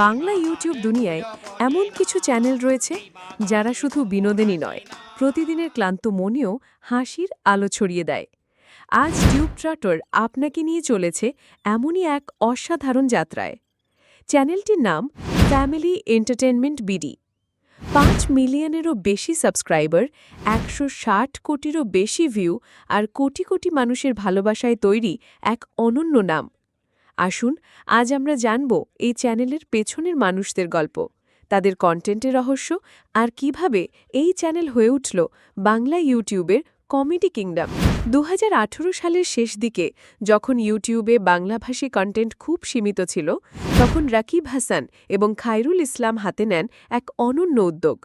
Bangla YouTube দুনিয়ায় এমন কিছু চ্যানেল রয়েছে যারা শুধু বিনোদনই নয়, প্রতিদিনের ক্লান্ত মনেও হাসির আলো ছড়িয়ে দেয়। আজ টিউব ট্রাটর আপনাকে নিয়ে চলেছে এমনই এক অসাধারণ যাত্রায়। চ্যানেলটির নাম ফ্যামিলি এন্টারটেনমেন্ট বিডি। পাঁচ মিলিয়নেরও বেশি সাবস্ক্রাইবার, একশো ষাট কোটিরও বেশি ভিউ আর কোটি কোটি মানুষের ভালোবাসায় তৈরি এক অনন্য নাম। আসুন, আজ আমরা জানব এই চ্যানেলের পেছনের মানুষদের গল্প, তাদের কন্টেন্টের রহস্য আর কীভাবে এই চ্যানেল হয়ে উঠল বাংলা ইউটিউবের কমেডি কিংডম। দু হাজার আঠেরো সালের শেষ দিকে যখন ইউটিউবে বাংলাভাষী কন্টেন্ট খুব সীমিত ছিল, তখন রাকিব হাসান এবং খায়রুল ইসলাম হাতে নেন এক অনন্য উদ্যোগ।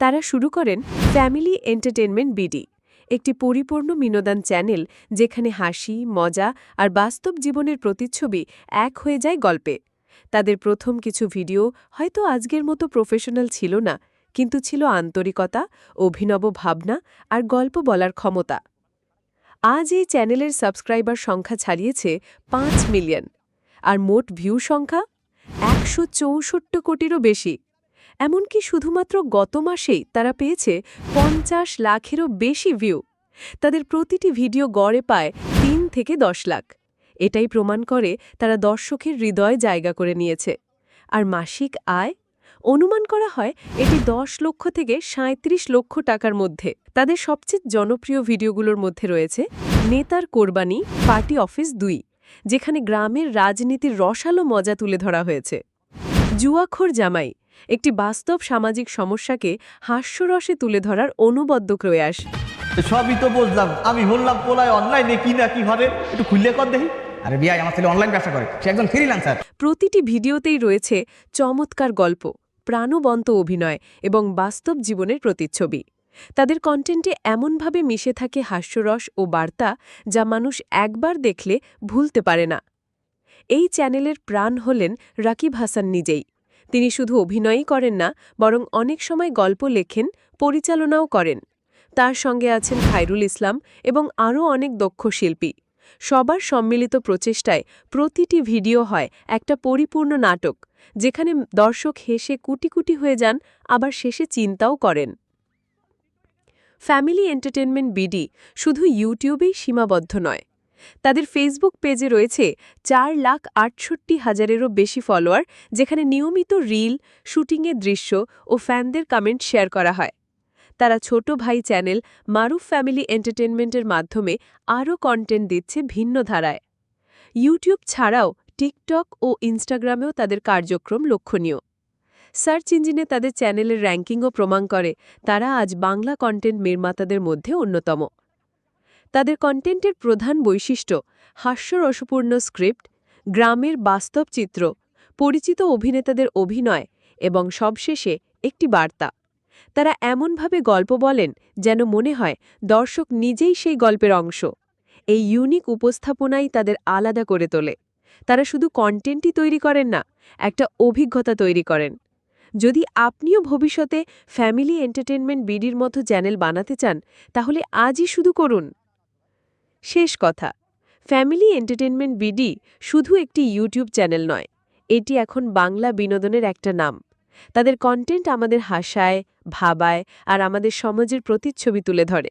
তারা শুরু করেন ফ্যামিলি এন্টারটেনমেন্ট বিডি, একটি পরিপূর্ণ বিনোদন চ্যানেল যেখানে হাসি, মজা আর বাস্তব জীবনের প্রতিচ্ছবি এক হয়ে যায় গল্পে। তাদের প্রথম কিছু ভিডিও হয়তো আজকের মতো প্রফেশনাল ছিল না কিন্তু ছিল আন্তরিকতা, অভিনব ভাবনা আর গল্প বলার ক্ষমতা। আজ এই চ্যানেলের সাবস্ক্রাইবার সংখ্যা ছাড়িয়েছে পাঁচ মিলিয়ন। আর মোট ভিউ সংখ্যা একশো চৌষট্টি কোটিরও বেশি। এমনকি শুধুমাত্র গত মাসেই তারা পেয়েছে পঞ্চাশ লাখেরও বেশি ভিউ। তাদের প্রতিটি ভিডিও গড়ে পায় তিন থেকে দশ লাখ। এটাই প্রমাণ করে তারা দর্শকের হৃদয় জায়গা করে নিয়েছে। আর মাসিক আয় অনুমান করা হয় এটি দশ লক্ষ থেকে সাঁত্রিশ লক্ষ টাকার মধ্যে। তাদের সবচেয়ে জনপ্রিয় ভিডিওগুলোর মধ্যে রয়েছে নেতার কোরবানি পার্টি অফিস দুই যেখানে গ্রামের রাজনীতির রসালো মজা তুলে ধরা হয়েছে। জুয়াখোর জামাই একটি বাস্তব সামাজিক সমস্যাকে হাস্যরসে তুলে ধরার অনুবদ্ধ প্রয়াস। সবই তো বুঝলাম আমি বললাম পোলায় অনলাইনে কি না কি ঘরে একটু খুললে কর দেখি। আরে বিয়াই আমার ছেলে অনলাইন ব্যবসা করে সে একজন ফ্রিল্যান্সার প্রতিটি ভিডিওতেই রয়েছে চমৎকার গল্প। প্রাণবন্ত অভিনয় এবং বাস্তব জীবনের প্রতিচ্ছবি। তাদের কন্টেন্টে এমনভাবে মিশে থাকে হাস্যরস ও বার্তা যা মানুষ একবার দেখলে ভুলতে পারে না। এই চ্যানেলের প্রাণ হলেন রাকিব হাসান নিজেই। তিনি শুধু অভিনয়ই করেন না, বরং অনেক সময় গল্প লেখেন, পরিচালনাও করেন। তার সঙ্গে আছেন খায়রুল ইসলাম এবং আরও অনেক দক্ষ শিল্পী। সবার সম্মিলিত প্রচেষ্টায় প্রতিটি ভিডিও হয় একটা পরিপূর্ণ নাটক, যেখানে দর্শক হেসে কুটি কুটি হয়ে যান, আবার শেষে চিন্তাও করেন। ফ্যামিলি এন্টারটেনমেন্ট বিডি শুধু ইউটিউবেই সীমাবদ্ধ নয়। তাদের ফেসবুক পেজে রয়েছে চার লাখ আটষট্টি হাজারেরও বেশি ফলোয়ার, যেখানে নিয়মিত রিল, শুটিংয়ের দৃশ্য ও ফ্যানদের কমেন্ট শেয়ার করা হয়। তারা ছোট ভাই চ্যানেল মারুফ ফ্যামিলি এন্টারটেনমেন্টের মাধ্যমে আরও কন্টেন্ট দিচ্ছে ভিন্ন ধারায়। ইউটিউব ছাড়াও টিকটক ও ইনস্টাগ্রামেও তাদের কার্যক্রম লক্ষণীয়। সার্চ ইঞ্জিনে তাদের চ্যানেলের র্যাঙ্কিংও প্রমাণ করে, তারা আজ বাংলা কন্টেন্ট নির্মাতাদের মধ্যে অন্যতম। তাদের কন্টেন্টের প্রধান বৈশিষ্ট্য, হাস্যরসপূর্ণ স্ক্রিপ্ট গ্রামের বাস্তব চিত্র, পরিচিত অভিনেতাদের অভিনয় এবং সবশেষে একটি বার্তা। তারা এমনভাবে গল্প বলেন যেন মনে হয় দর্শক নিজেই সেই গল্পের অংশ। এই ইউনিক উপস্থাপনাই তাদের আলাদা করে তোলে। তারা শুধু কন্টেন্টই তৈরি করেন না, একটা অভিজ্ঞতা তৈরি করেন। যদি আপনিও ভবিষ্যতে ফ্যামিলি এন্টারটেনমেন্ট বিডির মতো চ্যানেল বানাতে চান, তাহলে আজই শুধু করুন। শেষ কথা ফ্যামিলি এন্টারটেনমেন্ট বিডি শুধু একটি ইউটিউব চ্যানেল নয়, এটি এখন বাংলা বিনোদনের একটা নাম। তাদের কন্টেন্ট আমাদের হাসায়, ভাবায় আর আমাদের সমাজের প্রতিচ্ছবি তুলে ধরে।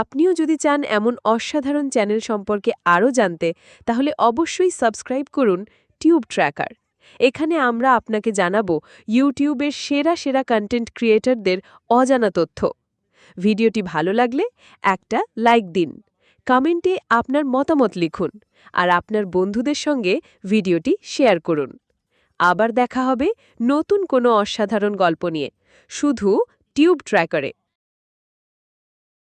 আপনিও যদি চান এমন অসাধারণ চ্যানেল সম্পর্কে আরও জানতে, তাহলে অবশ্যই সাবস্ক্রাইব করুন টিউব ট্র্যাকার এখানে আমরা আপনাকে জানাব ইউটিউবের সেরা সেরা কন্টেন্ট ক্রিয়েটরদের অজানা তথ্য। ভিডিওটি ভালো লাগলে একটা লাইক দিন। কমেন্টে আপনার মতামত লিখুন আর আপনার বন্ধুদের সঙ্গে ভিডিওটি শেয়ার করুন। আবার দেখা হবে নতুন কোনো অসাধারণ গল্প নিয়ে। শুধু টিউব ট্র্যাকারে।